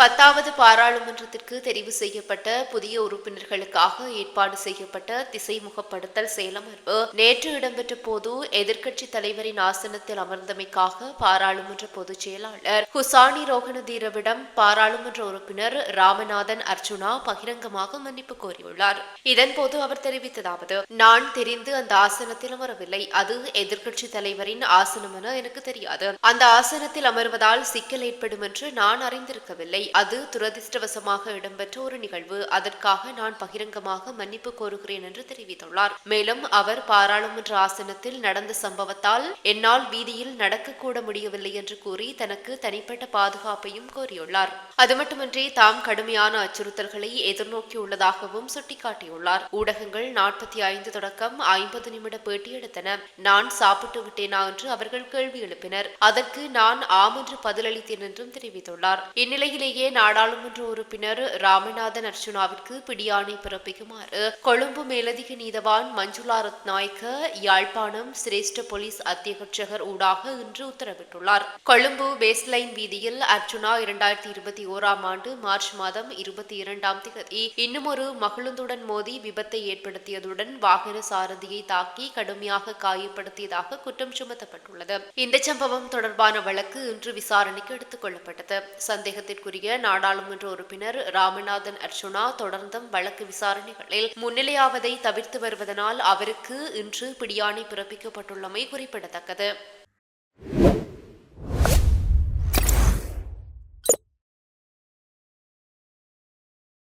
பத்தாவது பாராளுமன்றத்திற்கு தெரிவு செய்யப்பட்ட புதிய உறுப்பினர்களுக்காக ஏற்பாடு செய்யப்பட்ட திசைமுகப்படுத்தல் செயலமர்வு நேற்று இடம்பெற்ற போது எதிர்க்கட்சி தலைவரின் ஆசனத்தில் அமர்ந்தமைக்காக பாராளுமன்ற பொதுச் செயலாளர் ஹுசானி ரோகணதீரவிடம் பாராளுமன்ற உறுப்பினர் ராமநாதன் அர்ஜுனா பகிரங்கமாக மன்னிப்பு கோரியுள்ளார். இதன்போது அவர் தெரிவித்ததாவது நான் தெரிந்து அந்த ஆசனத்தில் அமரவில்லை. அது எதிர்க்கட்சி தலைவரின் ஆசனம் என எனக்கு தெரியாது. அந்த ஆசனத்தில் அமர்வதால் சிக்கல் ஏற்படும் என்று நான் அறிந்திருக்கவில்லை. அது துரதிர்ஷ்டவசமாக இடம்பெற்ற ஒரு நிகழ்வு. அதற்காக நான் பகிரங்கமாக மன்னிப்பு கோருகிறேன் என்று தெரிவித்துள்ளார். மேலும் அவர் பாராளுமன்ற ஆசனத்தில் நடந்த சம்பவத்தால் என்னால் வீதியில் நடக்கக்கூட முடியவில்லை என்று கூறி தனக்கு தனிப்பட்ட பாதுகாப்பையும் கோரியுள்ளார். அது மட்டுமின்றி தாம் கடுமையான அச்சுறுத்தல்களை எதிர்நோக்கியுள்ளதாகவும் சுட்டிக்காட்டியுள்ளார். ஊடகங்கள் நாற்பத்தி ஐந்து தொடக்கம் ஐம்பது நிமிட பேட்டி எடுத்தன. நான் சாப்பிட்டு விட்டேனா என்று அவர்கள் கேள்வி எழுப்பினர். அதற்கு நான் ஆம் என்று பதிலளித்தேன் என்றும் தெரிவித்துள்ளார். இந்நிலையிலேயே நாடாளுமன்ற உறுப்பினர் ராமநாதன் அர்ச்சுனாவிற்கு பிடியாணை பிறப்பிக்குமாறு. கொழும்பு மேலதிக நீதவான் மஞ்சுளா ரத்நாயக்க யாழ்ப்பாணம் சிரேஷ்ட போலீஸ் அத்தியட்சகர் ஊடாக இன்று உத்தரவிட்டுள்ளார். கொழும்பு பேஸ்லைன் வீதியில் அர்ச்சுனா இரண்டாயிரத்தி இருபத்தி ஓராம் ஆண்டு மார்ச் மாதம் இருபத்தி இரண்டாம் தேதி இன்னுமொரு மகிழுந்துடன் மோதி விபத்தை ஏற்படுத்தியதுடன் வாகன சாரதியை தாக்கி கடுமையாக காயப்படுத்தியதாக குற்றம் சுமத்தப்பட்டுள்ளது. இந்த சம்பவம் தொடர்பான வழக்கு இன்று விசாரணைக்கு எடுத்துக் கொள்ளப்பட்டது. சந்தேகத்திற்குரிய நாடாளுமன்ற உறுப்பினர் ராமநாதன் அர்ச்சுனா தொடர்ந்தும் வழக்கு விசாரணைகளில் முன்னிலையாவதை தவிர்த்து வருவதனால் அவருக்கு இன்று பிடியாணை பிறப்பிக்கப்பட்டுள்ளமை குறிப்பிடத்தக்கது.